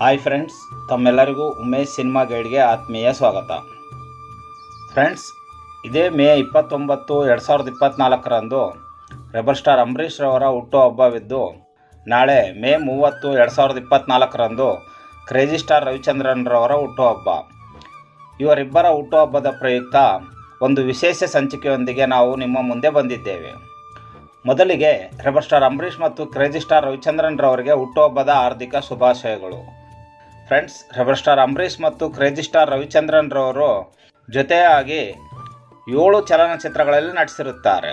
Hi friends ತಮ್ಮೆಲ್ಲರಿಗೂ Umesh cinema ಗೈಡ್ಗೆ ಆತ್ಮೀಯ ಸ್ವಾಗತ. ಫ್ರೆಂಡ್ಸ್ ಇದೇ ಮೇ ಇಪ್ಪತ್ತೊಂಬತ್ತು ಎರಡು ಸಾವಿರದ ಇಪ್ಪತ್ತ್ನಾಲ್ಕರಂದು ರೆಬಲ್ ಸ್ಟಾರ್ ಅಂಬರೀಷ್ ರವರ ಹುಟ್ಟುಹಬ್ಬವಿದ್ದು ನಾಳೆ ಮೇ ಮೂವತ್ತು ಎರಡು ಸಾವಿರದ ಇಪ್ಪತ್ತ್ನಾಲ್ಕರಂದು ಕ್ರೇಜಿ ಸ್ಟಾರ್ ರವಿಚಂದ್ರನ್ರವರ ಹುಟ್ಟುಹಬ್ಬ ಇವರಿಬ್ಬರ ಹುಟ್ಟುಹಬ್ಬದ ಪ್ರಯುಕ್ತ ಒಂದು ವಿಶೇಷ ಸಂಚಿಕೆಯೊಂದಿಗೆ ನಾವು ನಿಮ್ಮ ಮುಂದೆ ಬಂದಿದ್ದೇವೆ. ಮೊದಲಿಗೆ ರೆಬಲ್ ಸ್ಟಾರ್ ಅಂಬರೀಷ್ ಮತ್ತು ಕ್ರೇಜಿ ಸ್ಟಾರ್ ರವಿಚಂದ್ರನ್ರವರಿಗೆ ಹುಟ್ಟುಹಬ್ಬದ ಹಾರ್ದಿಕ ಶುಭಾಶಯಗಳು. ಫ್ರೆಂಡ್ಸ್ ರೆಬರ್ ಸ್ಟಾರ್ ಅಂಬರೀಷ್ ಮತ್ತು ಕ್ರೇಜಿ ಸ್ಟಾರ್ ರವಿಚಂದ್ರನ್ ರವರು ಜೊತೆಯಾಗಿ ಏಳು ಚಲನಚಿತ್ರಗಳಲ್ಲಿ ನಟಿಸಿರುತ್ತಾರೆ.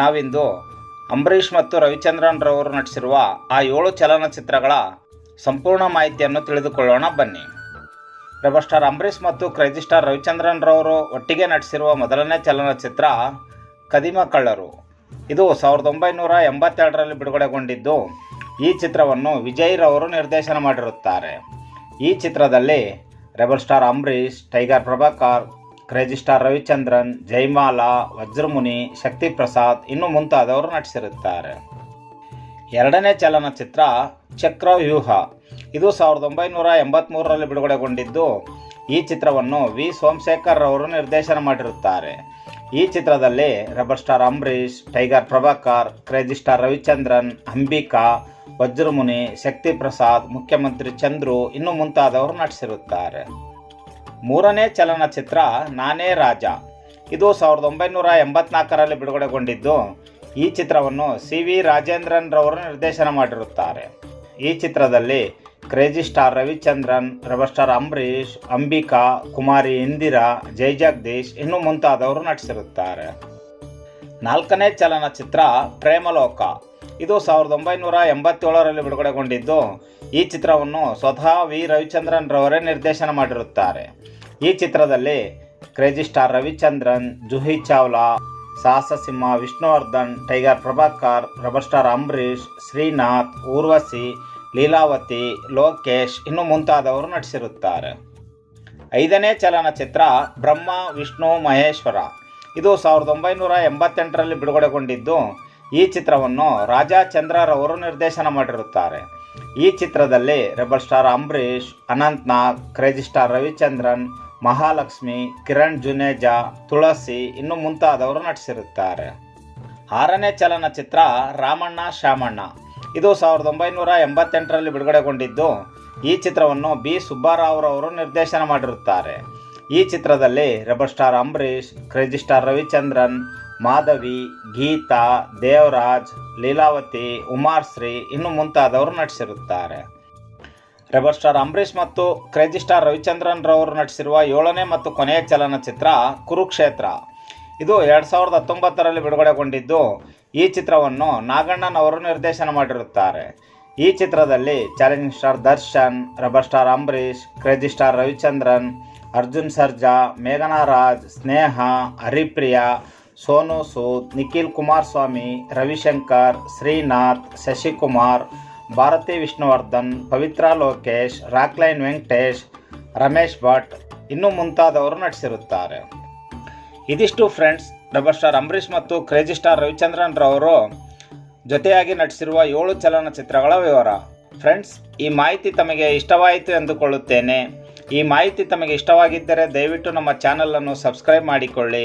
ನಾವಿಂದು ಅಂಬರೀಷ್ ಮತ್ತು ರವಿಚಂದ್ರನ್ ರವರು ನಟಿಸಿರುವ ಆ ಏಳು ಚಲನಚಿತ್ರಗಳ ಸಂಪೂರ್ಣ ಮಾಹಿತಿಯನ್ನು ತಿಳಿದುಕೊಳ್ಳೋಣ, ಬನ್ನಿ. ರೆಬರ್ ಸ್ಟಾರ್ ಅಂಬರೀಷ್ ಮತ್ತು ಕ್ರೇಜಿ ಸ್ಟಾರ್ ರವಿಚಂದ್ರನ್ ರವರು ಒಟ್ಟಿಗೆ ನಟಿಸಿರುವ ಮೊದಲನೇ ಚಲನಚಿತ್ರ ಕದಿಮ ಕಳ್ಳರು. ಇದು ಸಾವಿರದ ಒಂಬೈನೂರ ಎಂಬತ್ತೆರಡರಲ್ಲಿ ಬಿಡುಗಡೆಗೊಂಡಿದ್ದು, ಈ ಚಿತ್ರವನ್ನು ವಿಜಯ್ ರವರು ನಿರ್ದೇಶನ ಮಾಡಿರುತ್ತಾರೆ. ಈ ಚಿತ್ರದಲ್ಲಿ rebel star Ambareesh, tiger Prabhakar, crazy star Ravichandran Jaimala Vajramuni Shakti Prasad ಇನ್ನು ಮುಂತಾದವರು ನಟಿಸಿರುತ್ತಾರೆ. ಎರಡನೇ ಚಲನಚಿತ್ರ ಚಕ್ರವ್ಯೂಹ. ಇದು ಸಾವಿರದ ಒಂಬೈನೂರ ಎಂಬತ್ತ್ಮೂರರಲ್ಲಿ ಬಿಡುಗಡೆಗೊಂಡಿದ್ದು, ಈ ಚಿತ್ರವನ್ನು ವಿ. ಸೋಮಶೇಖರ್ ಅವರು ನಿರ್ದೇಶನ ಮಾಡಿರುತ್ತಾರೆ. ಈ ಚಿತ್ರದಲ್ಲಿ rebel star Ambareesh, tiger Prabhakar, crazy star Ravichandran, Ambika Vajramuni Shakti Prasad Mukhyamantri Chandru ಇನ್ನು ಮುಂತಾದವರು ನಟಿಸಿರುತ್ತಾರೆ. ಮೂರನೇ ಚಲನಚಿತ್ರ, ನಾನೇ ರಾಜ. ಇದು ಸಾವಿರದ ಒಂಬೈನೂರ ಎಂಬತ್ನಾಲ್ಕರಲ್ಲಿ ಬಿಡುಗಡೆಗೊಂಡಿದ್ದು. ಈ ಚಿತ್ರವನ್ನು ಸಿ ವಿ ರಾಜೇಂದ್ರನ್ ರವರು ನಿರ್ದೇಶನ ಮಾಡಿರುತ್ತಾರೆ. ಈ ಚಿತ್ರದಲ್ಲಿ crazy star Ravichandran rebel star Ambareesh, Ambika, Kumari Indira, Jai Jagadish ಇನ್ನು ಮುಂತಾದವರು ನಟಿಸಿರುತ್ತಾರೆ. ನಾಲ್ಕನೇ ಚಲನಚಿತ್ರ, ಪ್ರೇಮಲೋಕ. ಇದು ಸಾವಿರದ ಒಂಬೈನೂರ ಎಂಬತ್ತೇಳರಲ್ಲಿ ಬಿಡುಗಡೆಗೊಂಡಿದ್ದು. ಈ ಚಿತ್ರವನ್ನು ಸ್ವತಃ ವಿ. ರವಿಚಂದ್ರನ್ ರವರೇ ನಿರ್ದೇಶನ ಮಾಡಿರುತ್ತಾರೆ. ಈ ಚಿತ್ರದಲ್ಲಿ crazy star Ravichandran, Juhi Chawla Sahasa Simha Vishnuvardhan, tiger Prabhakar, rebel star Ambareesh, Srinath, Urvashi, Leelavathi, Lokesh ಇನ್ನು ಮುಂತಾದವರು ನಟಿಸಿರುತ್ತಾರೆ. ಐದನೇ ಚಲನಚಿತ್ರ ಬ್ರಹ್ಮ, ವಿಷ್ಣು, ಮಹೇಶ್ವರ. ಇದು ಸಾವಿರದ ಒಂಬೈನೂರ ಎಂಬತ್ತೆಂಟರಲ್ಲಿ ಬಿಡುಗಡೆಗೊಂಡಿದ್ದು. ಈ ಚಿತ್ರವನ್ನು ರಾಜಾ ಚಂದ್ರರವರು ನಿರ್ದೇಶನ ಮಾಡಿರುತ್ತಾರೆ. ಈ ಚಿತ್ರದಲ್ಲಿ rebel star Ambareesh Anant Nag crazy star Ravichandran, Mahalakshmi, Kiran Juneja, Tulasi ಇನ್ನು ಮುಂತಾದವರು ನಟಿಸಿರುತ್ತಾರೆ. ಆರನೇ ಚಲನಚಿತ್ರ ರಾಮಣ್ಣ ಶ್ಯಾಮಣ್ಣ. ಇದು ಸಾವಿರದ ಒಂಬೈನೂರ ಎಂಬತ್ತೆಂಟರಲ್ಲಿ ಬಿಡುಗಡೆಗೊಂಡಿದ್ದು, ಈ ಚಿತ್ರವನ್ನು ಬಿ. ಸುಬ್ಬಾರಾವ್ರವರು ನಿರ್ದೇಶನ ಮಾಡಿರುತ್ತಾರೆ. ಈ ಚಿತ್ರದಲ್ಲಿ rebel star Ambareesh, crazy star Ravichandran Madhavi, Geetha, Devaraj, Leelavathi Umashree ಇನ್ನು ಮುಂತಾದವರು ನಟಿಸಿರುತ್ತಾರೆ. ರೆಬಲ್ ಸ್ಟಾರ್ ಅಂಬರೀಷ್ ಮತ್ತು ಕ್ರೇಜಿ ಸ್ಟಾರ್ ರವಿಚಂದ್ರನ್ ರವರು ನಟಿಸಿರುವ ಏಳನೇ ಮತ್ತು ಕೊನೆಯ ಚಲನಚಿತ್ರ ಕುರುಕ್ಷೇತ್ರ. ಇದು ಎರಡು ಸಾವಿರದ ಹತ್ತೊಂಬತ್ತರಲ್ಲಿ ಬಿಡುಗಡೆಗೊಂಡಿದ್ದು ಈ ಚಿತ್ರವನ್ನು ನಾಗಣ್ಣನವರು ನಿರ್ದೇಶನ ಮಾಡಿರುತ್ತಾರೆ. ಈ ಚಿತ್ರದಲ್ಲಿ challenging star Darshan rebel star Ambareesh crazy star Ravichandran, Arjun Sarja, ಮೇಘನಾ ರಾಜ್, ಸ್ನೇಹ, ಹರಿಪ್ರಿಯಾ ಸೋನು ಸೂದ್, ನಿಖಿಲ್ ಕುಮಾರಸ್ವಾಮಿ, ರವಿಶಂಕರ್, ಶ್ರೀನಾಥ್, ಶಶಿಕುಮಾರ್, ಭಾರತಿ ವಿಷ್ಣುವರ್ಧನ್, ಪವಿತ್ರ ಲೋಕೇಶ್, ರಾಕ್ಲೈನ್ ವೆಂಕಟೇಶ್, ರಮೇಶ್ ಭಟ್ ಇನ್ನೂ ಮುಂತಾದವರು ನಟಿಸಿರುತ್ತಾರೆ. ಇದಿಷ್ಟು ಫ್ರೆಂಡ್ಸ್ ಡಬಲ್ ಸ್ಟಾರ್ ಅಂಬರೀಶ್ ಮತ್ತು ಕ್ರೇಜಿ ಸ್ಟಾರ್ ರವಿಚಂದ್ರನ್ ರವರು ಜೊತೆಯಾಗಿ ನಟಿಸಿರುವ ಏಳು ಚಲನಚಿತ್ರಗಳ ವಿವರ. ಫ್ರೆಂಡ್ಸ್ ಈ ಮಾಹಿತಿ ತಮಗೆ ಇಷ್ಟವಾಯಿತು ಎಂದುಕೊಳ್ಳುತ್ತೇನೆ. ಈ ಮಾಹಿತಿ ತಮಗೆ ಇಷ್ಟವಾಗಿದ್ದರೆ ದಯವಿಟ್ಟು ನಮ್ಮ ಚಾನಲನ್ನು ಸಬ್ಸ್ಕ್ರೈಬ್ ಮಾಡಿಕೊಳ್ಳಿ.